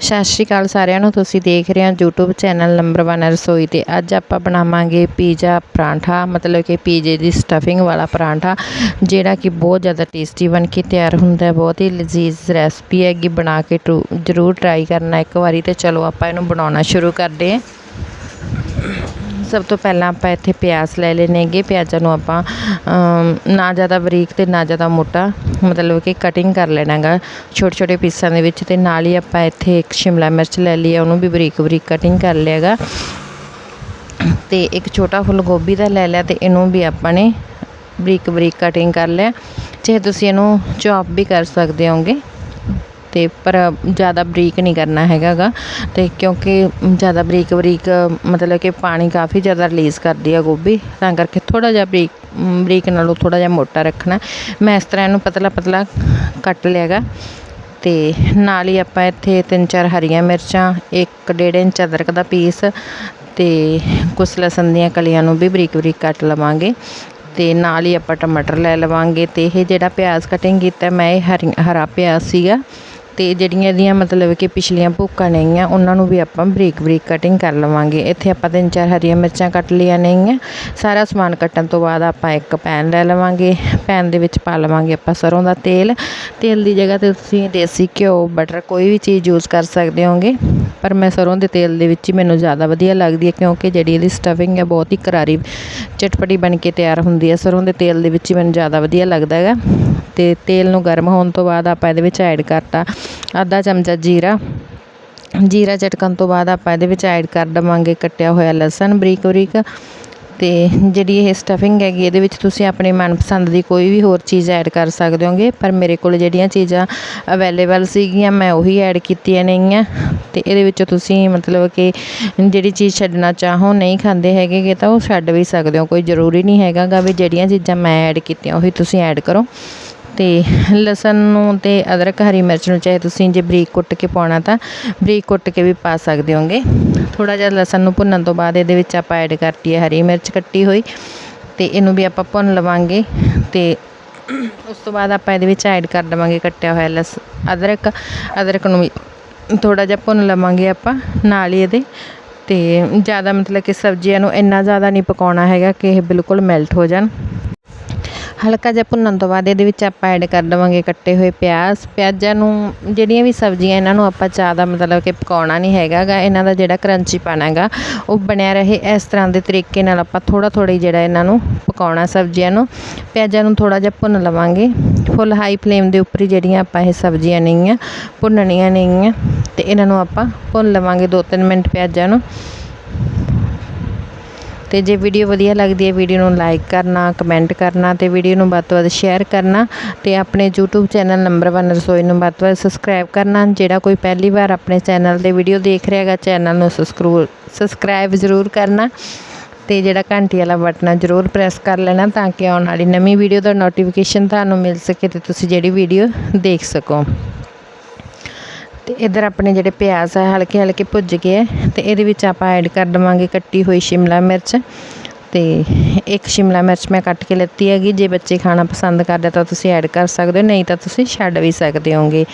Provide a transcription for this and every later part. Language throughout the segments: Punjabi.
ਸਤਿ ਸ਼੍ਰੀ ਅਕਾਲ ਸਾਰਿਆਂ ਨੂੰ, ਤੁਸੀਂ ਦੇਖ ਰਹੇ ਹੋ YouTube ਚੈਨਲ ਨੰਬਰ 1 ਰਸੋਈ ਤੇ। ਅੱਜ ਆਪਾਂ ਬਣਾਵਾਂਗੇ ਪੀਜ਼ਾ ਪਰਾਂਠਾ, ਮਤਲਬ ਕਿ ਪੀਜ਼ੇ ਦੀ ਸਟਫਿੰਗ ਵਾਲਾ ਪਰਾਂਠਾ, ਜਿਹੜਾ ਕਿ ਬਹੁਤ ਜ਼ਿਆਦਾ ਟੇਸਟੀ ਬਣ ਕੇ ਤਿਆਰ ਹੁੰਦਾ ਹੈ। ਬਹੁਤ ਹੀ ਲਜ਼ੀਜ਼ ਰੈਸਪੀ ਹੈਗੀ, ਬਣਾ ਕੇ ਟਰੂ- ਜ਼ਰੂਰ ਟਰਾਈ ਕਰਨਾ। ਇੱਕ ਵਾਰੀ ਤੇ ਚਲੋ ਆਪਾਂ ਇਹਨੂੰ ਬਣਾਉਣਾ ਸ਼ੁਰੂ ਕਰਦੇ ਹਾਂ। ਸਭ ਤੋਂ ਪਹਿਲਾਂ ਆਪਾਂ ਇੱਥੇ ਪਿਆਜ਼ ਲੈ ਲੈਣੇ ਹੈਗੇ। ਪਿਆਜ਼ਾਂ ਨੂੰ ਆਪਾਂ ਨਾ ਜ਼ਿਆਦਾ ਬਰੀਕ ਅਤੇ ਨਾ ਜ਼ਿਆਦਾ ਮੋਟਾ, ਮਤਲਬ ਕਿ ਕਟਿੰਗ ਕਰ ਲੈਣਾ ਗਾ ਛੋਟੇ ਛੋਟੇ ਪੀਸਾਂ ਦੇ ਵਿੱਚ ਅਤੇ ਨਾਲ ਹੀ ਆਪਾਂ ਇੱਥੇ ਇੱਕ ਸ਼ਿਮਲਾ ਮਿਰਚ ਲੈ ਲਈ ਹੈ ਉਹਨੂੰ ਵੀ ਬਰੀਕ ਬਰੀਕ ਕਟਿੰਗ ਕਰ ਲਿਆ ਗਾ ਅਤੇ ਇੱਕ ਛੋਟਾ ਫੁੱਲ ਗੋਭੀ ਦਾ ਲੈ ਲਿਆ ਅਤੇ ਇਹਨੂੰ ਵੀ ਆਪਾਂ ਨੇ ਬਰੀਕ ਬਰੀਕ ਕਟਿੰਗ ਕਰ ਲਿਆ। ਚਾਹੇ ਤੁਸੀਂ ਇਹਨੂੰ ਚੌਪ ਵੀ ਕਰ ਸਕਦੇ ਹੋਗੇ। ਤੇ ਪਰ ਜ਼ਿਆਦਾ ਬਰੀਕ ਨਹੀਂ ਕਰਨਾ ਹੈਗਾ ਗਾ ਅਤੇ ਕਿਉਂਕਿ ਜ਼ਿਆਦਾ ਬਰੀਕ ਬਰੀਕ ਮਤਲਬ ਕਿ ਪਾਣੀ ਕਾਫੀ ਜ਼ਿਆਦਾ ਰਿਲੀਜ਼ ਕਰਦੀ ਆ ਗੋਭੀ, ਤਾਂ ਕਰਕੇ ਥੋੜ੍ਹਾ ਜਿਹਾ ਬਰੀਕ ਬਰੀਕ ਨਾਲੋਂ ਥੋੜ੍ਹਾ ਜਿਹਾ ਮੋਟਾ ਰੱਖਣਾ। ਮੈਂ ਇਸ ਤਰ੍ਹਾਂ ਇਹਨੂੰ ਪਤਲਾ ਪਤਲਾ ਕੱਟ ਲਿਆ ਗਾ ਅਤੇ ਨਾਲ ਹੀ ਆਪਾਂ ਇੱਥੇ ਤਿੰਨ ਚਾਰ ਹਰੀਆਂ ਮਿਰਚਾਂ, ਇੱਕ ਡੇਢ ਇੰਚ ਅਦਰਕ ਦਾ ਪੀਸ ਅਤੇ ਕੁਛ ਲਸਣ ਦੀਆਂ ਕਲੀਆਂ ਨੂੰ ਵੀ ਬਰੀਕ ਬਰੀਕ ਕੱਟ ਲਵਾਂਗੇ ਅਤੇ ਨਾਲ ਹੀ ਆਪਾਂ ਟਮਾਟਰ ਲੈ ਲਵਾਂਗੇ ਅਤੇ ਇਹ ਜਿਹੜਾ ਪਿਆਜ਼ ਕਟਿੰਗ ਕੀਤਾ, ਮੈਂ ਇਹ ਹਰੀ, ਹਰਾ ਪਿਆਜ਼ ਸੀਗਾ ਅਤੇ ਜਿਹੜੀਆਂ ਇਹਦੀਆਂ ਮਤਲਬ ਕਿ ਪਿਛਲੀਆਂ ਭੁੱਕਾਂ ਨੇਗੀਆਂ, ਉਹਨਾਂ ਨੂੰ ਵੀ ਆਪਾਂ ਬਰੀਕ ਬਰੀਕ ਕਟਿੰਗ ਕਰ ਲਵਾਂਗੇ। ਇੱਥੇ ਆਪਾਂ ਤਿੰਨ ਚਾਰ ਹਰੀਆਂ ਮਿਰਚਾਂ ਕੱਟ ਲਈਆਂ ਨੇਗੀਆਂ। ਸਾਰਾ ਸਮਾਨ ਕੱਟਣ ਤੋਂ ਬਾਅਦ ਆਪਾਂ ਇੱਕ ਪੈਨ ਲੈ ਲਵਾਂਗੇ। ਪੈਨ ਦੇ ਵਿੱਚ ਪਾ ਲਵਾਂਗੇ ਆਪਾਂ ਸਰੋਂ ਦਾ ਤੇਲ। ਤੇਲ ਦੀ ਜਗ੍ਹਾ ਤੇ ਤੁਸੀਂ ਦੇਸੀ ਘਿਓ ਬਟਰ ਕੋਈ ਵੀ ਚੀਜ਼ ਯੂਜ਼ ਕਰ ਸਕਦੇ ਹੋਗੇ। ਪਰ ਮੈਂ ਸਰੋਂ ਦੇ ਤੇਲ ਦੇ ਵਿੱਚ ਹੀ ਮੈਨੂੰ ਜ਼ਿਆਦਾ ਵਧੀਆ ਲੱਗਦੀ ਹੈ, ਕਿਉਂਕਿ ਜਿਹੜੀ ਇਹਦੀ ਸਟਫਿੰਗ ਹੈ ਬਹੁਤ ਹੀ ਕਰਾਰੀ, ਚਟਪਟੀ ਬਣ ਕੇ ਤਿਆਰ ਹੁੰਦੀ ਹੈ। ਸਰੋਂ ਦੇ ਤੇਲ ਦੇ ਵਿੱਚ ਹੀ ਮੈਨੂੰ ਜ਼ਿਆਦਾ ਵਧੀਆ ਲੱਗਦਾ ਹੈਗਾ। ਤੇ ਤੇਲ ਨੂੰ ਗਰਮ ਹੋਣ ਤੋਂ ਬਾਅਦ ਆਪਾਂ ਇਹਦੇ ਵਿੱਚ ਐਡ ਕਰਤਾ ਅੱਧਾ ਚਮਚਾ ਜੀਰਾ। ਜੀਰਾ ਚਟਕਣ ਤੋਂ ਬਾਅਦ ਆਪਾਂ ਇਹਦੇ ਵਿੱਚ ਐਡ ਕਰ ਦਵਾਂਗੇ ਕੱਟਿਆ ਹੋਇਆ ਲਸਣ, ਬਰੀਕ ਬਰੀਕ। ਤੇ ਜਿਹੜੀ ਇਹ ਸਟਫਿੰਗ ਹੈਗੀ, ਇਹਦੇ ਵਿੱਚ ਤੁਸੀਂ ਆਪਣੇ ਮਨਪਸੰਦ ਦੀ ਕੋਈ ਵੀ ਹੋਰ ਚੀਜ਼ ਐਡ ਕਰ ਸਕਦੇ ਹੋਗੇ। ਪਰ ਮੇਰੇ ਕੋਲ ਜਿਹੜੀਆਂ ਚੀਜ਼ਾਂ ਅਵੇਲੇਬਲ ਸੀਗੀਆਂ, ਮੈਂ ਉਹੀ ਐਡ ਕੀਤੀਆਂ ਨੇਗੀਆਂ। ਤੇ ਇਹਦੇ ਵਿੱਚ ਤੁਸੀਂ ਮਤਲਬ ਕਿ ਜਿਹੜੀ ਚੀਜ਼ ਛੱਡਣਾ ਚਾਹੋ, ਨਹੀਂ ਖਾਂਦੇ ਹੈਗੇ ਤਾਂ ਉਹ ਛੱਡ ਵੀ ਸਕਦੇ ਹੋ। ਕੋਈ ਜ਼ਰੂਰੀ ਨਹੀਂ ਹੈਗਾ ਗਾ ਵੀ ਜਿਹੜੀਆਂ ਚੀਜ਼ਾਂ ਮੈਂ ਐਡ ਕੀਤੀਆਂ, ਉਹੀ ਤੁਸੀਂ ਐਡ ਕਰੋ। ਅਤੇ ਲਸਣ ਨੂੰ ਅਤੇ ਅਦਰਕ, ਹਰੀ ਮਿਰਚ ਨੂੰ ਚਾਹੇ ਤੁਸੀਂ ਜੇ ਬਰੀਕ ਕੁੱਟ ਕੇ ਪਾਉਣਾ ਤਾਂ ਬਰੀਕ ਕੁੱਟ ਕੇ ਵੀ ਪਾ ਸਕਦੇ ਹੋਗੇ। ਥੋੜ੍ਹਾ ਜਿਹਾ ਲਸਣ ਨੂੰ ਭੁੰਨਣ ਤੋਂ ਬਾਅਦ ਇਹਦੇ ਵਿੱਚ ਆਪਾਂ ਐਡ ਕਰਤੀ ਹੈ ਹਰੀ ਮਿਰਚ ਕੱਟੀ ਹੋਈ ਅਤੇ ਇਹਨੂੰ ਵੀ ਆਪਾਂ ਭੁੰਨ ਲਵਾਂਗੇ ਅਤੇ ਉਸ ਤੋਂ ਬਾਅਦ ਆਪਾਂ ਇਹਦੇ ਵਿੱਚ ਐਡ ਕਰ ਦੇਵਾਂਗੇ ਕੱਟਿਆ ਹੋਇਆ ਲਸ, ਅਦਰਕ। ਅਦਰਕ ਨੂੰ ਵੀ ਥੋੜ੍ਹਾ ਜਿਹਾ ਭੁੰਨ ਲਵਾਂਗੇ ਆਪਾਂ ਨਾਲ ਹੀ ਇਹਦੇ ਅਤੇ ਜ਼ਿਆਦਾ ਮਤਲਬ ਕਿ ਸਬਜ਼ੀਆਂ ਨੂੰ ਇੰਨਾ ਜ਼ਿਆਦਾ ਨਹੀਂ ਪਕਾਉਣਾ ਹੈਗਾ ਕਿ ਇਹ ਬਿਲਕੁਲ ਮੈਲਟ ਹੋ ਜਾਣ। ਹਲਕਾ ਜਿਹਾ ਭੁੰਨਣ ਤੋਂ ਬਾਅਦ ਇਹਦੇ ਵਿੱਚ ਆਪਾਂ ਐਡ ਕਰ ਦੇਵਾਂਗੇ ਕੱਟੇ ਹੋਏ ਪਿਆਜ਼। ਪਿਆਜ਼ਾਂ ਨੂੰ ਜਿਹੜੀਆਂ ਵੀ ਸਬਜ਼ੀਆਂ ਇਹਨਾਂ ਨੂੰ ਆਪਾਂ ਜ਼ਿਆਦਾ ਮਤਲਬ ਕਿ ਪਕਾਉਣਾ ਨਹੀਂ ਹੈਗਾ ਗਾ ਇਹਨਾਂ ਦਾ ਜਿਹੜਾ ਕਰੰਚੀ ਹੈਗਾ, ਉਹ ਬਣਿਆ ਰਹੇ ਇਸ ਤਰ੍ਹਾਂ ਦੇ ਤਰੀਕੇ ਨਾਲ ਆਪਾਂ ਥੋੜਾ ਥੋੜਾ ਹੀ ਜਿਹੜਾ ਇਹਨਾਂ ਨੂੰ ਪਕਾਉਣਾ ਸਬਜ਼ੀਆਂ ਨੂੰ। ਪਿਆਜ਼ਾਂ ਨੂੰ ਥੋੜਾ ਜਿਹਾ ਭੁੰਨ ਲਵਾਂਗੇ। ਫੁੱਲ ਹਾਈ ਫਲੇਮ ਦੇ ਉੱਪਰ ਹੀ ਜਿਹੜੀਆਂ ਆਪਾਂ ਇਹ ਸਬਜ਼ੀਆਂ ਨੇਗੀਆਂ, ਭੁੰਨਣੀਆਂ ਨੇਗੀਆਂ, ਤੇ ਇਹਨਾਂ ਨੂੰ ਆਪਾਂ ਭੁੰਨ ਲਵਾਂਗੇ 2-3 ਮਿੰਟ ਪਿਆਜ਼ਾਂ ਨੂੰ। ਅਤੇ ਜੇ ਵੀਡੀਓ ਵਧੀਆ ਲੱਗਦੀ ਹੈ, ਵੀਡੀਓ ਨੂੰ ਲਾਈਕ ਕਰਨਾ ਕਮੈਂਟ ਕਰਨਾ ਅਤੇ ਵੀਡੀਓ ਨੂੰ ਵੱਧ ਤੋਂ ਵੱਧ ਸ਼ੇਅਰ ਕਰਨਾ ਅਤੇ ਆਪਣੇ ਯੂਟਿਊਬ ਚੈਨਲ ਨੰਬਰ ਵਨ ਰਸੋਈ ਨੂੰ ਵੱਧ ਤੋਂ ਵੱਧ ਸਬਸਕ੍ਰਾਈਬ ਕਰਨਾ। ਜਿਹੜਾ ਕੋਈ ਪਹਿਲੀ ਵਾਰ ਆਪਣੇ ਚੈਨਲ ਤੇ ਵੀਡੀਓ ਦੇਖ ਰਿਹਾ ਹੈਗਾ ਚੈਨਲ ਨੂੰ ਸਬਸਕ੍ਰੂ ਸਬਸਕ੍ਰਾਈਬ ਜ਼ਰੂਰ ਕਰਨਾ ਅਤੇ ਜਿਹੜਾ ਘੰਟੀ ਵਾਲਾ ਬਟਨ ਆ, ਜ਼ਰੂਰ ਪ੍ਰੈਸ ਕਰ ਲੈਣਾ ਤਾਂ ਕਿ ਆਉਣ ਵਾਲੀ ਨਵੀਂ ਵੀਡੀਓ ਦਾ ਨੋਟੀਫਿਕੇਸ਼ਨ ਤੁਹਾਨੂੰ ਮਿਲ ਸਕੇ ਅਤੇ ਤੁਸੀਂ ਜਿਹੜੀ ਵੀਡੀਓ ਦੇਖ ਸਕੋ। ਤੇ ਇਧਰ ਆਪਣੇ ਜਿਹੜੇ ਪਿਆਜ਼ ਆ, ਹਲਕੇ ਹਲਕੇ ਭੁੱਜ ਗਏ ਹੈ ਤੇ ਇਹਦੇ ਵਿੱਚ ਆਪਾਂ ਐਡ ਕਰ ਦਵਾਂਗੇ ਕੱਟੀ ਹੋਈ ਸ਼ਿਮਲਾ ਮਿਰਚ ਤੇ ਇੱਕ ਸ਼ਿਮਲਾ ਮਿਰਚ ਮੈਂ ਕੱਟ ਕੇ ਲੱਤੀ ਹੈਗੀ, ਜੇ ਬੱਚੇ ਖਾਣਾ ਪਸੰਦ ਕਰਦੇ ਤਾਂ ਤੁਸੀਂ ਐਡ ਕਰ ਸਕਦੇ ਹੋ, ਨਹੀਂ ਤਾਂ ਤੁਸੀਂ ਛੱਡ ਵੀ ਸਕਦੇ ਹੋਗੇ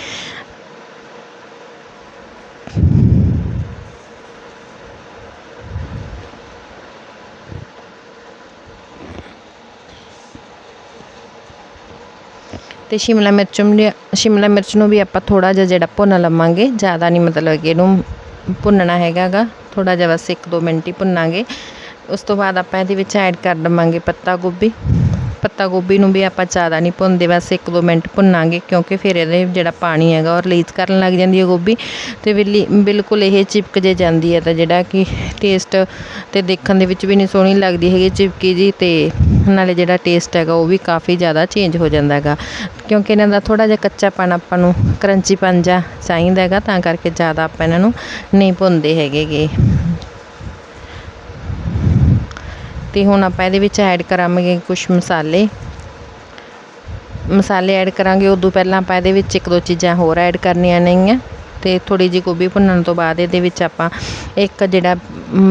ਅਤੇ ਸ਼ਿਮਲਾ ਮਿਰਚ ਨੂੰ ਸ਼ਿਮਲਾ ਮਿਰਚ ਨੂੰ ਵੀ ਆਪਾਂ ਥੋੜ੍ਹਾ ਜਿਹਾ ਜਿਹੜਾ ਭੁੰਨ ਲਵਾਂਗੇ। ਜ਼ਿਆਦਾ ਨਹੀਂ ਮਤਲਬ ਕਿ ਇਹਨੂੰ ਭੁੰਨਣਾ ਹੈਗਾ ਗਾ ਥੋੜ੍ਹਾ ਜਿਹਾ ਬਸ 1-2 ਮਿੰਟ ਹੀ ਭੁੰਨਾਂਗੇ। ਉਸ ਤੋਂ ਬਾਅਦ ਆਪਾਂ ਇਹਦੇ ਵਿੱਚ ਐਡ ਕਰ ਦੇਵਾਂਗੇ ਪੱਤਾ ਗੋਭੀ। ਪੱਤਾ ਗੋਭੀ ਨੂੰ ਵੀ ਆਪਾਂ ਜ਼ਿਆਦਾ ਨਹੀਂ ਭੁੰਨਦੇ, ਬਸ 1-2 ਮਿੰਟ ਭੁੰਨਾਂਗੇ ਕਿਉਂਕਿ ਫਿਰ ਇਹਦੇ ਜਿਹੜਾ ਪਾਣੀ ਹੈਗਾ ਉਹ ਰਿਲੀਜ਼ ਕਰਨ ਲੱਗ ਜਾਂਦੀ ਹੈ ਗੋਭੀ ਤੇ ਬਿੱਲੀ, ਬਿਲਕੁਲ ਇਹ ਚਿਪਕ ਜੇ ਜਾਂਦੀ ਹੈ ਤਾਂ ਜਿਹੜਾ ਕਿ ਟੇਸਟ ਤੇ ਦੇਖਣ ਦੇ ਵਿੱਚ ਵੀ ਨਹੀਂ ਸੋਹਣੀ ਲੱਗਦੀ ਹੈਗੀ ਚਿਪਕੀ ਜੀ ਤੇ ਨਾਲੇ ਜਿਹੜਾ ਟੇਸਟ ਹੈਗਾ ਉਹ ਵੀ ਕਾਫੀ ਜ਼ਿਆਦਾ ਚੇਂਜ ਹੋ ਜਾਂਦਾ ਹੈਗਾ। ਕਿਉਂਕਿ ਇਹਨਾਂ ਦਾ ਥੋੜਾ ਜਿਹਾ ਕੱਚਾਪਨ ਆਪਾਂ ਨੂੰ ਕਰੰਚੀ ਪੰਜਾ ਚਾਹੀਦਾ ਹੈਗਾ ਤਾਂ ਕਰਕੇ ਜ਼ਿਆਦਾ ਆਪਾਂ ਇਹਨਾਂ ਨੂੰ ਨਹੀਂ ਭੁੰਨਦੇ ਹੈਗੇ ਗੇ ਤੇ ਹੁਣ ਆਪਾਂ ਇਹਦੇ ਵਿੱਚ ਐਡ ਕਰਾਂਗੇ ਕੁਝ ਮਸਾਲੇ। ਮਸਾਲੇ ਐਡ ਕਰਾਂਗੇ, ਉਦੋਂ ਪਹਿਲਾਂ ਆਪਾਂ ਇਹਦੇ ਵਿੱਚ ਇੱਕ ਦੋ ਚੀਜ਼ਾਂ ਹੋਰ ਐਡ ਕਰਨੀਆਂ ਨੇਗੀਆਂ ਤੇ ਥੋੜੀ ਜਿਹੀ ਗੋਭੀ ਭੁੰਨਣ ਤੋਂ ਬਾਅਦ ਇਹਦੇ ਵਿੱਚ ਆਪਾਂ ਇੱਕ ਜਿਹੜਾ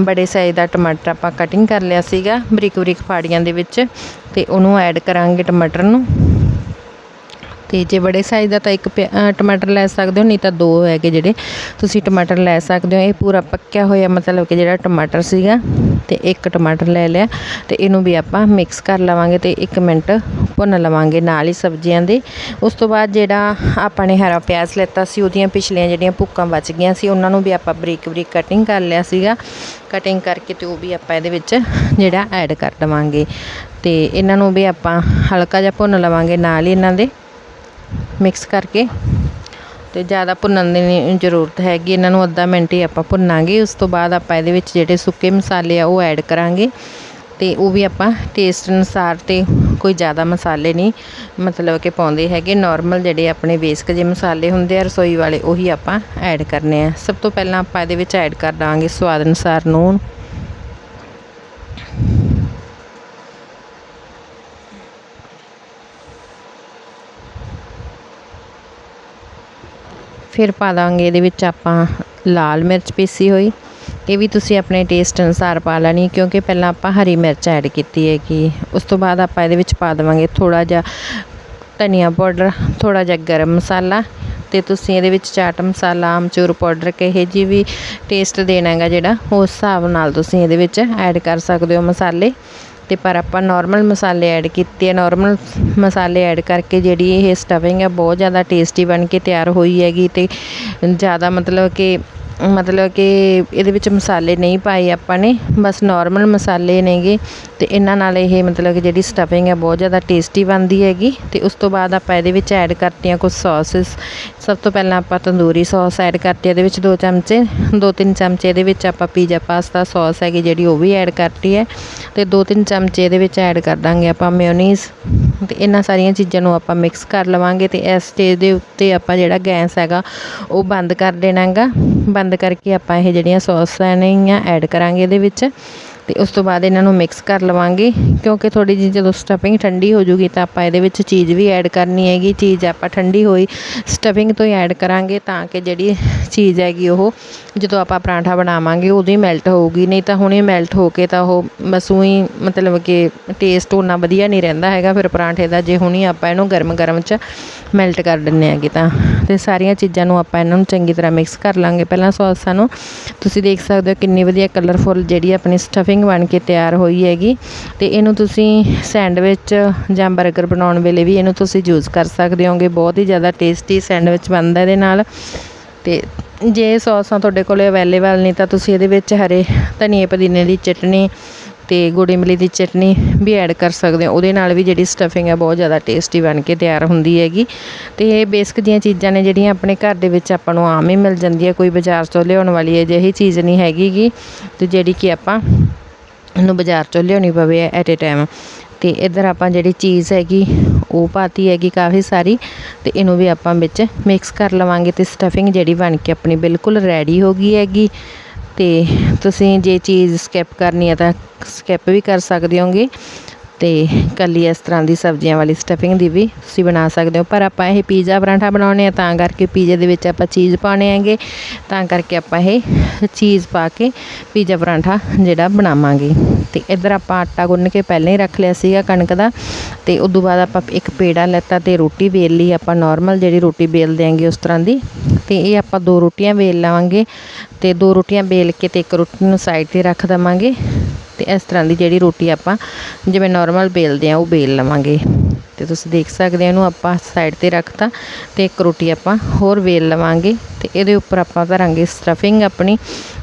ਬੜੇ ਸਾਈਜ਼ ਦਾ ਟਮਾਟਰ ਆਪਾਂ ਕਟਿੰਗ ਕਰ ਲਿਆ ਸੀਗਾ ਬਰੀਕ ਬਰੀਕ ਫਾੜੀਆਂ ਦੇ ਵਿੱਚ ਤੇ ਉਹਨੂੰ ਐਡ ਕਰਾਂਗੇ ਟਮਾਟਰ ਨੂੰ। ਤੇ ਜੇ ਬੜੇ ਸਾਈਜ਼ ਦਾ ਤਾਂ ਇੱਕ ਪਿਆ- ਟਮਾਟਰ ਲੈ ਸਕਦੇ ਹੋ, ਨਹੀਂ ਤਾਂ ਦੋ ਹੈਗੇ ਜਿਹੜੇ ਤੁਸੀਂ ਟਮਾਟਰ ਲੈ ਸਕਦੇ ਹੋ। ਇਹ ਪੂਰਾ ਪੱਕਿਆ ਹੋਇਆ ਮਤਲਬ ਕਿ ਜਿਹੜਾ ਟਮਾਟਰ ਸੀਗਾ ਤੇ ਇੱਕ ਟਮਾਟਰ ਲੈ ਲਿਆ ਤੇ ਇਹਨੂੰ ਵੀ ਆਪਾਂ ਮਿਕਸ ਕਰ ਲਵਾਂਗੇ ਤੇ 1 ਮਿੰਟ ਭੁੰਨ ਲਵਾਂਗੇ ਨਾਲ ਹੀ ਸਬਜ਼ੀਆਂ ਦੇ। ਉਸ ਤੋਂ ਬਾਅਦ ਜਿਹੜਾ ਆਪਾਂ ਨੇ ਹਰਾ ਪਿਆਜ਼ ਲੈਤਾ ਸੀ, ਉਹਦੀਆਂ ਪਿਛਲੀਆਂ ਜਿਹੜੀਆਂ ਭੁੱਕਾਂ ਬਚ ਗਈਆਂ ਸੀ, ਉਹਨਾਂ ਨੂੰ ਵੀ ਆਪਾਂ ਬਰੀਕ ਬਰੀਕ ਕਟਿੰਗ ਕਰ ਲਿਆ ਸੀਗਾ। ਕਟਿੰਗ ਕਰਕੇ ਤੇ ਉਹ ਵੀ ਆਪਾਂ ਇਹਦੇ ਵਿੱਚ ਜਿਹੜਾ ਐਡ ਕਰ ਦੇਵਾਂਗੇ। ਤੇ ਇਹਨਾਂ ਨੂੰ ਵੀ ਆਪਾਂ ਹਲਕਾ ਜਿਹਾ ਭੁੰਨ ਲਵਾਂਗੇ ਨਾਲ ਹੀ ਇਹਨਾਂ ਦੇ। ਮਿਕਸ ਕਰਕੇ ਤੇ ਜ਼ਿਆਦਾ ਭੁੰਨਣ ਦੀ ਜ਼ਰੂਰਤ ਹੈਗੀ। ਇਹਨਾਂ ਨੂੰ ਅੱਧਾ ਮਿੰਟ ਹੀ ਆਪਾਂ ਭੁੰਨਾਂਗੇ। ਉਸ ਤੋਂ ਬਾਅਦ ਆਪਾਂ ਇਹਦੇ ਵਿੱਚ ਜਿਹੜੇ ਸੁੱਕੇ ਮਸਾਲੇ ਆ, ਉਹ ਐਡ ਕਰਾਂਗੇ। ਤੇ ਉਹ ਵੀ ਆਪਾਂ ਟੇਸਟ ਅਨੁਸਾਰ ਤੇ ਕੋਈ ਜ਼ਿਆਦਾ ਮਸਾਲੇ ਨਹੀਂ ਮਤਲਬ ਕਿ ਪਾਉਂਦੇ ਹੈਗੇ। ਨਾਰਮਲ ਜਿਹੜੇ ਆਪਣੇ ਬੇਸਿਕ ਜਿਹੇ ਮਸਾਲੇ ਹੁੰਦੇ ਆ, ਰਸੋਈ ਵਾਲੇ, ਉਹੀ ਆਪਾਂ ਐਡ ਕਰਨੇ ਆ। ਸਭ ਤੋਂ ਪਹਿਲਾਂ ਆਪਾਂ ਇਹਦੇ ਵਿੱਚ ਐਡ ਕਰ ਦਾਂਗੇ ਸਵਾਦ ਅਨੁਸਾਰ ਨੂਣ। ਫਿਰ ਪਾ ਦਾਂਗੇ ਇਹਦੇ ਵਿੱਚ ਆਪਾਂ ਲਾਲ ਮਿਰਚ ਪੀਸੀ ਹੋਈ। ਇਹ ਵੀ ਤੁਸੀਂ ਆਪਣੇ ਟੇਸਟ ਅਨੁਸਾਰ ਪਾ ਲੈਣੀ, ਕਿਉਂਕਿ ਪਹਿਲਾਂ ਆਪਾਂ ਹਰੀ ਮਿਰਚ ਐਡ ਕੀਤੀ ਹੈਗੀ। ਉਸ ਤੋਂ ਬਾਅਦ ਆਪਾਂ ਇਹਦੇ ਵਿੱਚ ਪਾ ਦੇਵਾਂਗੇ ਥੋੜਾ ਜਿਹਾ ਧਨੀਆ ਪਾਊਡਰ ਥੋੜਾ ਜਿਹਾ ਗਰਮ ਮਸਾਲਾ ਤੇ ਤੁਸੀਂ ਇਹਦੇ ਵਿੱਚ ਚਾਟ ਮਸਾਲਾ, ਆਮਚੂਰ ਪਾਊਡਰ, ਕਿਹੇ ਜੀ ਵੀ ਟੇਸਟ ਦੇਣਾ ਹੈਗਾ ਜਿਹੜਾ, ਉਸ ਹਿਸਾਬ ਨਾਲ ਤੁਸੀਂ ਇਹਦੇ ਵਿੱਚ ਐਡ ਕਰ ਸਕਦੇ ਹੋ ਮਸਾਲੇ। ਤੇ ਪਰ ਆਪਾਂ ਨਾਰਮਲ ਮਸਾਲੇ ਐਡ ਕੀਤੇ ਆ। ਨਾਰਮਲ ਮਸਾਲੇ ਐਡ ਕਰਕੇ ਜਿਹੜੀ ਇਹ ਸਟਫਿੰਗ ਹੈ ਬਹੁਤ ਜ਼ਿਆਦਾ ਟੇਸਟੀ ਬਣ ਕੇ ਤਿਆਰ ਹੋਈ ਹੈਗੀ ਤੇ ਜ਼ਿਆਦਾ ਮਤਲਬ ਕਿ ਮਤਲਬ ਕਿ ਇਹਦੇ ਵਿੱਚ ਮਸਾਲੇ ਨਹੀਂ ਪਾਏ ਆਪਾਂ ਨੇ, ਬਸ ਨੋਰਮਲ ਮਸਾਲੇ ਨੇਗੇ ਅਤੇ ਇਹਨਾਂ ਨਾਲ ਇਹ ਮਤਲਬ ਕਿ ਜਿਹੜੀ ਸਟਫਿੰਗ ਹੈ ਬਹੁਤ ਜ਼ਿਆਦਾ ਟੇਸਟੀ ਬਣਦੀ ਹੈਗੀ ਅਤੇ ਉਸ ਤੋਂ ਬਾਅਦ ਆਪਾਂ ਇਹਦੇ ਵਿੱਚ ਐਡ ਕਰਤੀਆਂ ਕੁਝ ਸੌਸਸ ਸਭ ਤੋਂ ਪਹਿਲਾਂ ਆਪਾਂ ਤੰਦੂਰੀ ਸੌਸ ਐਡ ਕਰਤੀ ਇਹਦੇ ਵਿੱਚ 2 ਚਮਚੇ 2-3 ਚਮਚੇ ਇਹਦੇ ਵਿੱਚ ਆਪਾਂ ਪੀਜ਼ਾ ਪਾਸਤਾ ਸੌਸ ਹੈਗੀ ਜਿਹੜੀ ਉਹ ਵੀ ਐਡ ਕਰਤੀ ਹੈ ਅਤੇ 2-3 ਚਮਚੇ ਇਹਦੇ ਵਿੱਚ ਐਡ ਕਰ ਦਾਂਗੇ ਆਪਾਂ ਮੇਯੋਨੀਜ਼ ਤੇ ਇਹਨਾਂ ਸਾਰੀਆਂ ਚੀਜ਼ਾਂ ਨੂੰ ਆਪਾਂ ਮਿਕਸ ਕਰ ਲਵਾਂਗੇ ਤੇ ਇਸ ਸਟੇਜ ਦੇ ਉੱਤੇ ਆਪਾਂ ਜਿਹੜਾ ਗੈਸ ਹੈਗਾ, ਉਹ ਬੰਦ ਕਰ ਦੇਣਾ ਹੈਗਾ। ਬੰਦ ਕਰਕੇ ਆਪਾਂ ਇਹ ਜਿਹੜੀਆਂ ਸੌਸਾਂ ਨੇਗੀਆਂ ਐਡ ਕਰਾਂਗੇ ਇਹਦੇ ਵਿੱਚ ਤੇ ਉਸ ਤੋਂ ਬਾਅਦ ਇਹਨਾਂ ਨੂੰ ਮਿਕਸ ਕਰ ਲਵਾਂਗੇ। ਕਿਉਂਕਿ ਥੋੜੀ ਜਿਹੀ ਜਦੋਂ ਸਟਫਿੰਗ ਠੰਡੀ ਹੋ ਜੂਗੀ ਤਾਂ ਆਪਾਂ ਇਹਦੇ ਵਿੱਚ ਚੀਜ਼ ਵੀ ਐਡ ਕਰਨੀ ਹੈਗੀ, ਚੀਜ਼ ਆਪਾਂ ਠੰਡੀ ਹੋਈ ਸਟਫਿੰਗ ਤੋਂ ਹੀ ਐਡ ਕਰਾਂਗੇ ਤਾਂ ਕਿ ਜਿਹੜੀ ਚੀਜ਼ ਹੈਗੀ ਉਹ, ਜਦੋਂ ਆਪਾਂ ਪਰਾਂਠਾ ਬਣਾਵਾਂਗੇ ਉਦੋਂ ਹੀ ਮੈਲਟ ਹੋਊਗੀ, ਨਹੀਂ ਤਾਂ ਹੁਣੇ ਮੈਲਟ ਹੋ ਕੇ ਤਾਂ ਉਹ ਬਸ ਊਂ ਹੀ ਮਤਲਬ ਕਿ ਟੇਸਟ ਓਨਾ ਵਧੀਆ ਨਹੀਂ ਰਹਿੰਦਾ ਹੈਗਾ, ਫਿਰ ਪਰਾਂਠੇ ਦਾ ਜੇ ਹੁਣੀ ਆਪਾਂ ਇਹਨੂੰ ਗਰਮ ਗਰਮ 'ਚ ਮੈਲਟ ਕਰ ਦਿੰਦੇ ਹੈਗੇ ਤਾਂ। ਤੇ ਸਾਰੀਆਂ ਚੀਜ਼ਾਂ ਨੂੰ ਆਪਾਂ ਇਹਨਾਂ ਨੂੰ ਚੰਗੀ ਤਰ੍ਹਾਂ ਮਿਕਸ ਕਰ ਲਾਂਗੇ। ਪਹਿਲਾਂ ਸੌਸਾਂ ਨੂੰ ਤੁਸੀਂ ਦੇਖ ਸਕਦੇ ਹੋ ਕਿੰਨੀ ਵਧੀਆ ਕਲਰਫੁੱਲ ਜਿਹੜੀ ਆਪਣੀ ਸਟਫਿੰਗ ਬਣ ਕੇ ਤਿਆਰ ਹੋਈ ਹੈਗੀ। ਅਤੇ ਇਹਨੂੰ ਤੁਸੀਂ ਸੈਂਡਵਿਚ ਜਾਂ 버ਗਰ ਬਣਾਉਣ ਵੇਲੇ ਵੀ ਇਹਨੂੰ ਤੁਸੀਂ ਯੂਜ਼ ਕਰ ਸਕਦੇ ਹੋਗੇ। ਬਹੁਤ ਹੀ ਜ਼ਿਆਦਾ ਟੇਸਟੀ ਸੈਂਡਵਿਚ ਬਣਦਾ ਇਹਦੇ ਨਾਲ। ਤੇ ਜੇ ਸੌਸਾਂ ਤੁਹਾਡੇ ਕੋਲ ਅਵੇਲੇਬਲ ਨਹੀਂ ਤਾਂ ਤੁਸੀਂ ਇਹਦੇ ਵਿੱਚ ਹਰੇ ਧਨੀਏ ਪੁਦੀਨੇ ਦੀ ਚਟਨੀ ਤੇ ਗੁੜ ਇਮਲੀ ਦੀ ਚਟਨੀ ਵੀ ਐਡ ਕਰ ਸਕਦੇ ਹੋ। ਉਹਦੇ ਨਾਲ ਵੀ ਜਿਹੜੀ ਸਟਫਿੰਗ ਹੈ ਬਹੁਤ ਜ਼ਿਆਦਾ ਟੇਸਟੀ ਬਣ ਕੇ ਤਿਆਰ ਹੁੰਦੀ ਹੈਗੀ। ਤੇ ਇਹ ਬੇਸਿਕ ਦੀਆਂ ਚੀਜ਼ਾਂ ਨੇ ਜਿਹੜੀਆਂ ਆਪਣੇ ਘਰ ਦੇ ਵਿੱਚ ਆਪਾਂ ਨੂੰ ਆਮ ਹੀ ਮਿਲ ਜਾਂਦੀ ਹੈ ਕੋਈ ਬਾਜ਼ਾਰ ਤੋਂ ਲਿਆਉਣ ਵਾਲੀ ਅਜਿਹੀ ਚੀਜ਼ ਨਹੀਂ ਹੈਗੀਗੀ। ਤੇ ਜਿਹੜੀ ਕਿ ਆਪਾਂ ਇਹਨੂੰ ਬਾਜ਼ਾਰ ਚੋਂ ਲਿਆਉਣੀ ਪਵੇ ਐਟ ਏ ਟਾਈਮ ਤੇ ਇੱਧਰ ਆਪਾਂ ਜਿਹੜੀ ਚੀਜ਼ ਹੈਗੀ, ਉਹ ਪਾਤੀ ਹੈਗੀ ਕਾਫੀ ਸਾਰੀ ਤੇ ਇਹਨੂੰ ਵੀ ਆਪਾਂ ਵਿੱਚ ਮਿਕਸ ਕਰ ਲਵਾਂਗੇ ਤੇ ਸਟਫਿੰਗ ਜਿਹੜੀ ਬਣ ਕੇ ਆਪਣੀ ਬਿਲਕੁਲ ਰੈਡੀ ਹੋ ਗਈ ਹੈਗੀ। ਤੇ ਤੁਸੀਂ ਜੇ ਚੀਜ਼ ਸਕਿਪ ਕਰਨੀ ਹੈ ਤਾਂ ਸਕਿਪ ਵੀ ਕਰ ਸਕਦੇ ਹੋਗੇ। ਤੇ ਕੱਲੀ ਇਸ ਤਰ੍ਹਾਂ ਦੀ ਸਬਜ਼ੀਆਂ ਵਾਲੀ ਸਟਫਿੰਗ ਦੀ ਵੀ ਤੁਸੀਂ ਬਣਾ ਸਕਦੇ ਹੋ। ਪਰ ਆਪਾਂ ਇਹ ਪੀਜ਼ਾ ਪਰਾਂਠਾ ਬਣਾਉਣੇ ਆ ਤਾਂ ਕਰਕੇ ਪੀਜ਼ੇ ਦੇ ਵਿੱਚ ਆਪਾਂ ਚੀਜ਼ ਪਾਉਣੇ ਹੈਗੇ। ਤਾਂ ਕਰਕੇ ਆਪਾਂ ਇਹ ਚੀਜ਼ ਪਾ ਕੇ ਪੀਜ਼ਾ ਪਰਾਂਠਾ ਜਿਹੜਾ ਬਣਾਵਾਂਗੇ। ਤੇ ਇੱਧਰ ਆਪਾਂ ਆਟਾ ਗੁੰਨ ਕੇ ਪਹਿਲਾਂ ਹੀ ਰੱਖ ਲਿਆ ਸੀਗਾ ਕਣਕ ਦਾ। ਤੇ ਉਸ ਤੋਂ ਬਾਅਦ ਆਪਾਂ ਇੱਕ ਪੇੜਾ ਲੈਤਾ ਤੇ ਰੋਟੀ ਵੇਲ ਲਈ। ਆਪਾਂ ਨਾਰਮਲ ਜਿਹੜੀ ਰੋਟੀ ਵੇਲ ਦਿਆਂਗੇ ਉਸ ਤਰ੍ਹਾਂ ਦੀ। ਤੇ ਇਹ ਆਪਾਂ ਦੋ ਰੋਟੀਆਂ ਵੇਲ ਲਵਾਂਗੇ। ਤੇ ਦੋ ਰੋਟੀਆਂ ਵੇਲ ਕੇ ਤੇ ਇੱਕ ਰੋਟੀ ਨੂੰ ਸਾਈਡ ਤੇ ਰੱਖ ਦਵਾਂਗੇ। ਤੇ ਇਸ ਤਰ੍ਹਾਂ ਦੀ ਜਿਹੜੀ ਰੋਟੀ ਆਪਾਂ ਜਿਵੇਂ ਨਾਰਮਲ ਬੇਲਦੇ ਆ, ਉਹ ਬੇਲ ਲਵਾਂਗੇ। ਤੇ ਤੁਸੀਂ ਦੇਖ ਸਕਦੇ ਹੋ ਇਹਨੂੰ ਆਪਾਂ ਸਾਈਡ ਤੇ ਰੱਖਤਾ ਤੇ ਇੱਕ ਰੋਟੀ ਆਪਾਂ ਹੋਰ ਵੇਲ ਲਵਾਂਗੇ ਤੇ ਇਹਦੇ ਉੱਪਰ ਆਪਾਂ ਧਰਾਂਗੇ ਸਟਫਿੰਗ ਆਪਣੀ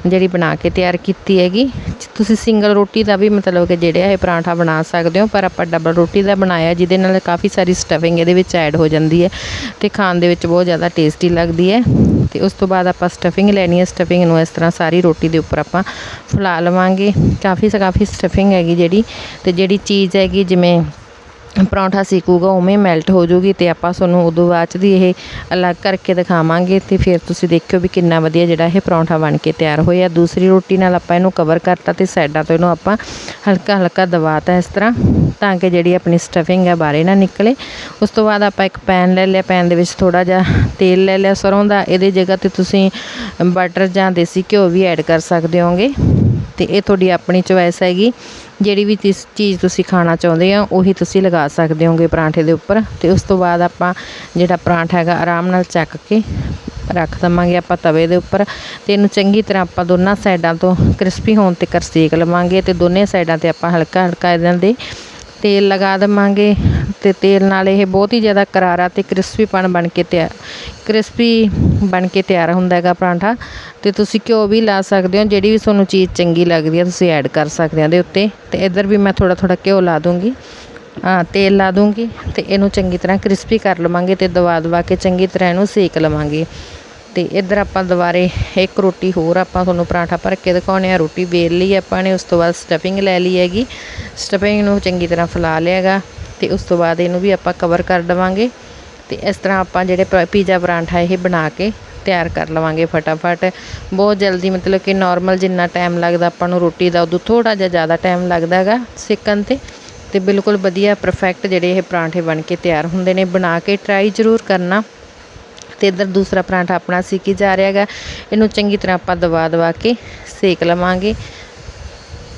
ਜਿਹੜੀ ਬਣਾ ਕੇ ਤਿਆਰ ਕੀਤੀ ਹੈਗੀ। ਤੁਸੀਂ ਸਿੰਗਲ ਰੋਟੀ ਦਾ ਵੀ ਮਤਲਬ ਕਿ ਜਿਹੜਾ ਇਹ ਪਰਾਂਠਾ ਬਣਾ ਸਕਦੇ ਹੋ, ਪਰ ਆਪਾਂ ਡਬਲ ਰੋਟੀ ਦਾ ਬਣਾਇਆ, ਜਿਹਦੇ ਨਾਲ ਕਾਫੀ ਸਾਰੀ ਸਟਫਿੰਗ ਇਹਦੇ ਵਿੱਚ ਐਡ ਹੋ ਜਾਂਦੀ ਹੈ ਤੇ ਖਾਣ ਦੇ ਵਿੱਚ ਬਹੁਤ ਜ਼ਿਆਦਾ ਟੇਸਟੀ ਲੱਗਦੀ ਹੈ। ਤੇ ਉਸ ਤੋਂ ਬਾਅਦ ਆਪਾਂ ਸਟਫਿੰਗ ਲੈਣੀ ਹੈ। ਸਟਫਿੰਗ ਨੂੰ ਇਸ ਤਰ੍ਹਾਂ ਸਾਰੀ ਰੋਟੀ ਦੇ ਉੱਪਰ ਆਪਾਂ ਫੁਲਾ ਲਵਾਂਗੇ। ਕਾਫੀ ਕਾਫੀ ਸਟਫਿੰਗ ਹੈਗੀ ਜਿਹੜੀ ਤੇ ਜਿਹੜੀ ਚੀਜ਼ ਹੈਗੀ ਜਿਵੇਂ ਪਰੌਂਠਾ ਸਿੱਕੂਗਾ, ਉਵੇਂ ਮੈਲਟ ਹੋ ਜਾਊਗੀ ਤੇ ਆਪਾਂ ਤੁਹਾਨੂੰ ਉਦੋਂ ਬਾਅਦ 'ਚ ਦੀ ਇਹ ਅਲੱਗ ਕਰਕੇ ਦਿਖਾਵਾਂਗੇ ਅਤੇ ਫਿਰ ਤੁਸੀਂ ਦੇਖਿਓ ਵੀ ਕਿੰਨਾ ਵਧੀਆ ਜਿਹੜਾ ਇਹ ਪਰੌਂਠਾ ਬਣ ਕੇ ਤਿਆਰ ਹੋਇਆ। ਦੂਸਰੀ ਰੋਟੀ ਨਾਲ ਆਪਾਂ ਇਹਨੂੰ ਕਵਰ ਕਰਤਾ ਅਤੇ ਸਾਈਡਾਂ ਤੋਂ ਇਹਨੂੰ ਆਪਾਂ ਹਲਕਾ ਹਲਕਾ ਦਬਾਤਾ ਇਸ ਤਰ੍ਹਾਂ, ਤਾਂ ਕਿ ਜਿਹੜੀ ਆਪਣੀ ਸਟਫਿੰਗ ਹੈ ਬਾਹਰੇ ਨਾ ਨਿਕਲੇ। ਉਸ ਤੋਂ ਬਾਅਦ ਆਪਾਂ ਇੱਕ ਪੈਨ ਲੈ ਲਿਆ ਪੈਨ ਦੇ ਵਿੱਚ ਥੋੜਾ ਜਿਹਾ ਤੇਲ ਲੈ ਲਿਆ ਸਰੋਂ ਦਾ। ਇਹਦੇ ਜਗ੍ਹਾ ਤੇ ਤੁਸੀਂ ਬਟਰ ਜਾਂ ਦੇਸੀ ਘਿਓ ਵੀ ਐਡ ਕਰ ਸਕਦੇ ਹੋਗੇ। ਤੇ ਇਹ ਤੁਹਾਡੀ ਆਪਣੀ ਚੋਇਸ ਹੈਗੀ। ਜਿਹੜੀ ਵੀ ਤਿਸ ਚੀਜ਼ ਤੁਸੀਂ ਖਾਣਾ ਚਾਹੁੰਦੇ ਆ ਉਹੀ ਤੁਸੀਂ ਲਗਾ ਸਕਦੇ ਹੋਗੇ ਪਰਾਂਠੇ ਦੇ ਉੱਪਰ। ਤੇ ਉਸ ਤੋਂ ਬਾਅਦ ਆਪਾਂ ਜਿਹੜਾ ਪਰਾਂਠਾ ਹੈਗਾ, ਆਰਾਮ ਨਾਲ ਚੱਕ ਕੇ ਰੱਖ ਦਵਾਂਗੇ ਆਪਾਂ ਤਵੇ ਦੇ ਉੱਪਰ। ਤੇ ਇਹਨੂੰ ਚੰਗੀ ਤਰ੍ਹਾਂ ਆਪਾਂ ਦੋਨਾਂ ਸਾਈਡਾਂ ਤੋਂ ਕ੍ਰਿਸਪੀ ਹੋਣ ਤੱਕ ਸੇਕ ਲਵਾਂਗੇ ਤੇ ਦੋਨੇ ਸਾਈਡਾਂ ਤੇ ਆਪਾਂ ਹਲਕਾ ਹਲਕਾ ਇਹਨਾਂ ਦੇ ਤੇਲ ਲਗਾ ਦੇਵਾਂਗੇ ਅਤੇ ਤੇਲ ਨਾਲ ਇਹ ਬਹੁਤ ਹੀ ਜ਼ਿਆਦਾ ਕਰਾਰਾ ਅਤੇ ਕ੍ਰਿਸਪੀਪਣ ਬਣ ਕੇ ਤਿਆਰ ਕ੍ਰਿਸਪੀ ਬਣ ਕੇ ਤਿਆਰ ਹੁੰਦਾ ਹੈਗਾ ਪਰਾਂਠਾ। ਅਤੇ ਤੁਸੀਂ ਘਿਓ ਵੀ ਲਾ ਸਕਦੇ ਹੋ, ਜਿਹੜੀ ਵੀ ਤੁਹਾਨੂੰ ਚੀਜ਼ ਚੰਗੀ ਲੱਗਦੀ ਹੈ ਤੁਸੀਂ ਐਡ ਕਰ ਸਕਦੇ ਹੋ ਇਹਦੇ ਉੱਤੇ। ਅਤੇ ਇੱਧਰ ਵੀ ਮੈਂ ਥੋੜ੍ਹਾ ਥੋੜ੍ਹਾ ਘਿਓ ਲਾ ਦੂੰਗੀ। ਤੇਲ ਲਾ ਦੂੰਗੀ ਅਤੇ ਇਹਨੂੰ ਚੰਗੀ ਤਰ੍ਹਾਂ ਕ੍ਰਿਸਪੀ ਕਰ ਲਵਾਂਗੇ ਅਤੇ ਦਵਾ ਦਵਾ ਕੇ ਚੰਗੀ ਤਰ੍ਹਾਂ ਇਹਨੂੰ ਸੇਕ ਲਵਾਂਗੇ। ਤੇ ਇੱਧਰ ਆਪਾਂ ਦੁਬਾਰੇ ਇੱਕ ਰੋਟੀ ਹੋਰ ਆਪਾਂ ਤੁਹਾਨੂੰ ਪਰਾਂਠਾ ਭਰ ਕੇ ਦਿਖਾਉਣੇ ਆ। ਰੋਟੀ ਵੇਲ ਲਈ ਆਪਾਂ ਨੇ, ਉਸ ਤੋਂ ਬਾਅਦ ਸਟਫਿੰਗ ਲੈ ਲਈ ਹੈਗੀ। ਸਟਫਿੰਗ ਨੂੰ ਚੰਗੀ ਤਰ੍ਹਾਂ ਫੈਲਾ ਲਿਆ ਹੈਗਾ ਤੇ ਉਸ ਤੋਂ ਬਾਅਦ ਇਹਨੂੰ ਵੀ ਆਪਾਂ ਕਵਰ ਕਰ ਦੇਵਾਂਗੇ। ਤੇ ਇਸ ਤਰ੍ਹਾਂ ਆਪਾਂ ਜਿਹੜੇ ਪ- ਪੀਜ਼ਾ ਪਰਾਂਠਾ ਇਹ ਬਣਾ ਕੇ ਤਿਆਰ ਕਰ ਲਵਾਂਗੇ ਫਟਾਫਟ। ਬਹੁਤ ਜਲਦੀ ਮਤਲਬ ਕਿ ਨਾਰਮਲ ਜਿੰਨਾ ਟਾਈਮ ਲੱਗਦਾ ਆਪਾਂ ਨੂੰ ਰੋਟੀ ਦਾ, ਉਦੋਂ ਥੋੜਾ ਜਿਹਾ ਜ਼ਿਆਦਾ ਟਾਈਮ ਲੱਗਦਾ ਹੈਗਾ ਸਿੱਕਣ ਤੇ। ਤੇ ਬਿਲਕੁਲ ਵਧੀਆ ਪਰਫੈਕਟ ਜਿਹੜੇ ਇਹ ਪਰਾਂਠੇ ਬਣ ਕੇ ਤਿਆਰ ਹੁੰਦੇ ਨੇ, ਬਣਾ ਕੇ ਟਰਾਈ ਜ਼ਰੂਰ ਕਰਨਾ। ਤੇ ਇੱਧਰ ਦੂਸਰਾ ਪਰਾਂਠਾ ਆਪਣਾ ਸਿੱਕੀ ਜਾ ਰਿਹਾ ਹੈਗਾ। ਇਹਨੂੰ ਚੰਗੀ ਤਰ੍ਹਾਂ ਆਪਾਂ ਦਬਾ ਦਬਾ ਕੇ ਸੇਕ ਲਵਾਂਗੇ।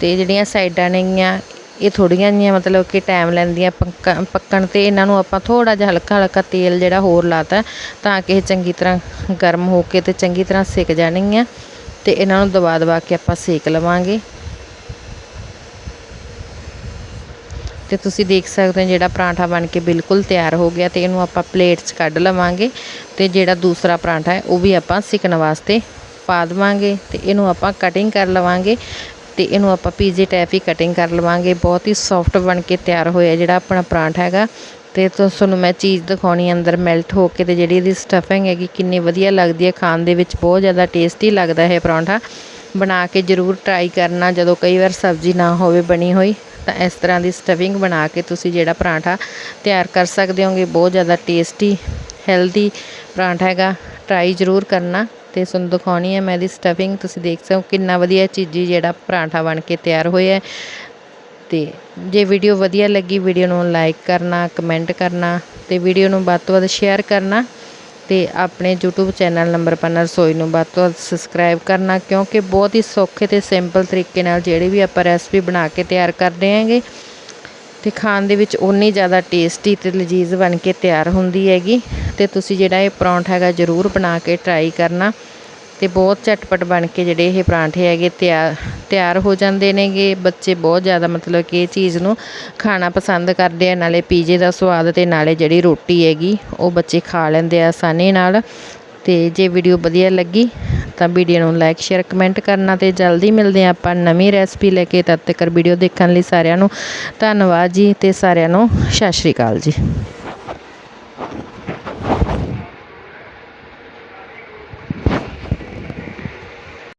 ਤੇ ਜਿਹੜੀਆਂ ਸਾਈਡਾਂ ਨੇਗੀਆਂ ਇਹ ਥੋੜੀਆਂ ਜਿਹੀਆਂ ਮਤਲਬ ਕਿ ਟਾਈਮ ਲੈਂਦੀਆਂ ਪੱਕਣ ਪੱਕਣ ਤੇ ਇਹਨਾਂ ਨੂੰ ਆਪਾਂ ਥੋੜਾ ਜਿਹਾ ਹਲਕਾ ਹਲਕਾ ਤੇਲ ਜਿਹੜਾ ਹੋਰ ਲਾਤਾ ਤਾਂ ਕਿ ਇਹ ਚੰਗੀ ਤਰ੍ਹਾਂ ਗਰਮ ਹੋ ਕੇ ਤੇ ਚੰਗੀ ਤਰ੍ਹਾਂ ਸਿੱਕ ਜਾਣਗੀਆਂ। ਤੇ ਇਹਨਾਂ ਨੂੰ ਦਬਾ ਦਬਾ ਕੇ ਆਪਾਂ ਸੇਕ ਲਵਾਂਗੇ। ਤੇ ਤੁਸੀਂ ਦੇਖ ਸਕਦੇ ਹੋ ਜਿਹੜਾ ਪਰਾਂਠਾ ਬਣ ਕੇ ਬਿਲਕੁਲ ਤਿਆਰ ਹੋ ਗਿਆ ਤੇ ਇਹਨੂੰ ਆਪਾਂ ਪਲੇਟ 'ਚ ਕੱਢ ਲਵਾਂਗੇ ਤੇ ਜਿਹੜਾ ਦੂਸਰਾ ਪਰਾਂਠਾ ਹੈ ਉਹ ਵੀ ਆਪਾਂ ਸਿਕਣ ਵਾਸਤੇ ਪਾ ਦੇਵਾਂਗੇ ਤੇ ਇਹਨੂੰ ਆਪਾਂ ਕਟਿੰਗ ਕਰ ਲਵਾਂਗੇ ਤੇ ਇਹਨੂੰ ਆਪਾਂ ਪੀਜ਼ੇ ਟਾਈਪ ਹੀ ਕਟਿੰਗ ਕਰ ਲਵਾਂਗੇ। ਬਹੁਤ ਹੀ ਸੌਫਟ ਬਣ ਕੇ ਤਿਆਰ ਹੋਇਆ ਜਿਹੜਾ ਆਪਣਾ ਪਰਾਂਠਾ ਹੈਗਾ ਤੇ ਤੁਹਾਨੂੰ ਮੈਂ ਚੀਜ਼ ਦਿਖਾਉਣੀ ਅੰਦਰ ਮੈਲਟ ਹੋ ਕੇ ਤੇ ਜਿਹੜੀ ਇਹਦੀ ਸਟਫਿੰਗ ਹੈਗੀ ਕਿੰਨੀ ਵਧੀਆ ਲੱਗਦੀ ਹੈ। ਖਾਣ ਦੇ ਵਿੱਚ ਬਹੁਤ ਜ਼ਿਆਦਾ ਟੇਸਟੀ ਲੱਗਦਾ ਹੈ ਪਰਾਂਠਾ। ਬਣਾ ਕੇ ਜ਼ਰੂਰ ਟਰਾਈ ਕਰਨਾ ਜਦੋਂ ਕਈ ਵਾਰ ਸਬਜ਼ੀ ਨਾ ਹੋਵੇ ਬਣੀ ਹੋਈ। ਤਾਂ ਇਸ ਤਰ੍ਹਾਂ ਦੀ ਸਟਫਿੰਗ ਬਣਾ ਕੇ ਤੁਸੀਂ ਜਿਹੜਾ ਪਰਾਂਠਾ ਤਿਆਰ ਕਰ ਸਕਦੇ ਹੋਗੇ, ਬਹੁਤ ਜ਼ਿਆਦਾ ਟੇਸਟੀ ਹੈਲਦੀ ਪਰਾਂਠਾ ਹੈਗਾ। ਟਰਾਈ ਜ਼ਰੂਰ ਕਰਨਾ ਤੇ ਤੁਹਾਨੂੰ ਦਿਖਾਉਣੀ ਹੈ ਮੈਂ ਇਹਦੀ ਸਟਫਿੰਗ ਤੁਸੀਂ ਦੇਖ ਸਕਦੇ ਹੋ ਕਿੰਨਾ ਵਧੀਆ ਚੀਜ਼ੀ ਜਿਹੜਾ ਪਰਾਂਠਾ ਬਣ ਕੇ ਤਿਆਰ ਹੋਇਆ ਹੈ। ਤੇ ਜੇ ਵੀਡੀਓ ਵਧੀਆ ਲੱਗੀ ਵੀਡੀਓ ਨੂੰ ਲਾਈਕ ਕਰਨਾ ਕਮੈਂਟ ਕਰਨਾ ਤੇ ਵੀਡੀਓ ਨੂੰ ਵੱਧ ਤੋਂ ਵੱਧ ਸ਼ੇਅਰ ਕਰਨਾ। ਅਤੇ ਆਪਣੇ ਯੂਟਿਊਬ ਚੈਨਲ ਨੰਬਰ ਪੰਨਾ ਰਸੋਈ ਨੂੰ ਵੱਧ ਤੋਂ ਵੱਧ ਸਬਸਕ੍ਰਾਈਬ ਕਰਨਾ, ਕਿਉਂਕਿ ਬਹੁਤ ਹੀ ਸੌਖੇ ਅਤੇ ਸਿੰਪਲ ਤਰੀਕੇ ਨਾਲ ਜਿਹੜੀ ਵੀ ਆਪਾਂ ਰੈਸਪੀ ਬਣਾ ਕੇ ਤਿਆਰ ਕਰਦੇ ਹੈਗੇ ਅਤੇ ਖਾਣ ਦੇ ਵਿੱਚ ਉਨੀ ਜ਼ਿਆਦਾ ਟੇਸਟੀ ਅਤੇ ਲਜ਼ੀਜ਼ ਬਣ ਕੇ ਤਿਆਰ ਹੁੰਦੀ ਹੈਗੀ ਅਤੇ ਤੁਸੀਂ ਜਿਹੜਾ ਇਹ ਪਰੌਂਠਾ ਹੈਗਾ ਜ਼ਰੂਰ ਬਣਾ ਕੇ ਟਰਾਈ ਕਰਨਾ। ਅਤੇ ਬਹੁਤ ਝਟਪਟ ਬਣ ਕੇ ਜਿਹੜੇ ਇਹ ਪਰਾਂਠੇ ਹੈਗੇ ਤਿਆਰ ਤਿਆਰ ਹੋ ਜਾਂਦੇ ਨੇਗੇ। ਬੱਚੇ ਬਹੁਤ ਜ਼ਿਆਦਾ ਮਤਲਬ ਕਿ ਇਹ ਚੀਜ਼ ਨੂੰ ਖਾਣਾ ਪਸੰਦ ਕਰਦੇ ਆ, ਨਾਲੇ ਪੀਜ਼ੇ ਦਾ ਸਵਾਦ ਅਤੇ ਨਾਲੇ ਜਿਹੜੀ ਰੋਟੀ ਹੈਗੀ, ਉਹ ਬੱਚੇ ਖਾ ਲੈਂਦੇ ਆ ਆਸਾਨੀ ਨਾਲ। ਅਤੇ ਜੇ ਵੀਡੀਓ ਵਧੀਆ ਲੱਗੀ, ਤਾਂ ਵੀਡੀਓ ਨੂੰ ਲਾਈਕ ਸ਼ੇਅਰ ਕਮੈਂਟ ਕਰਨਾ ਅਤੇ ਜਲਦੀ ਮਿਲਦੇ ਹਾਂ ਆਪਾਂ ਨਵੀਂ ਰੈਸਪੀ ਲੈ ਕੇ। ਤਦ ਤੱਕ ਵੀਡੀਓ ਦੇਖਣ ਲਈ ਸਾਰਿਆਂ ਨੂੰ ਧੰਨਵਾਦ ਜੀ ਅਤੇ ਸਾਰਿਆਂ ਨੂੰ ਸਤਿ ਸ਼੍ਰੀ ਅਕਾਲ ਜੀ।